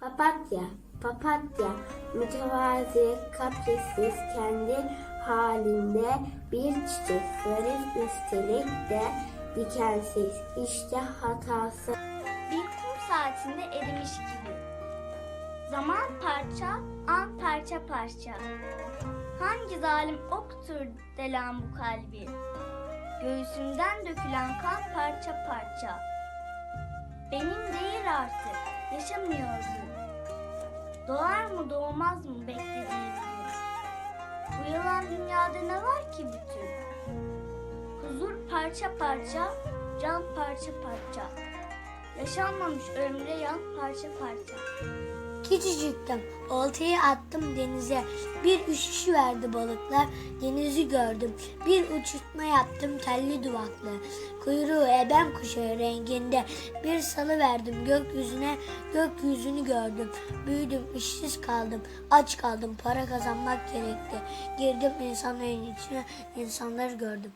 Papatya, papatya, mütevazi, kaprisiz, kendi halinde bir çiçek, zarif üstelik de dikensiz. İşte hatası. Bir kum saatinde erimiş gibi. Zaman parça, an parça parça. Hangi zalim oktur delen bu kalbi? Göğsümden dökülen kan parça parça. Benim değil artık, yaşamıyor bu. Doğar mı doğmaz mı beklediğim gün? Bu yalan dünyada ne var ki bütün? Huzur parça parça, can parça parça. Yaşanmamış ömre yan parça parça. Küçücüktüm. Oltayı attım denize. Bir üşüş verdi balıklar. Denizi gördüm. Bir uçurtma yaptım telli duvaklı. Kuyruğu ebem kuşağı renginde. Bir salı verdim gökyüzüne. Gökyüzünü gördüm. Büyüdüm işsiz kaldım. Aç kaldım para kazanmak gerekti. Girdim insanların içine insanları gördüm.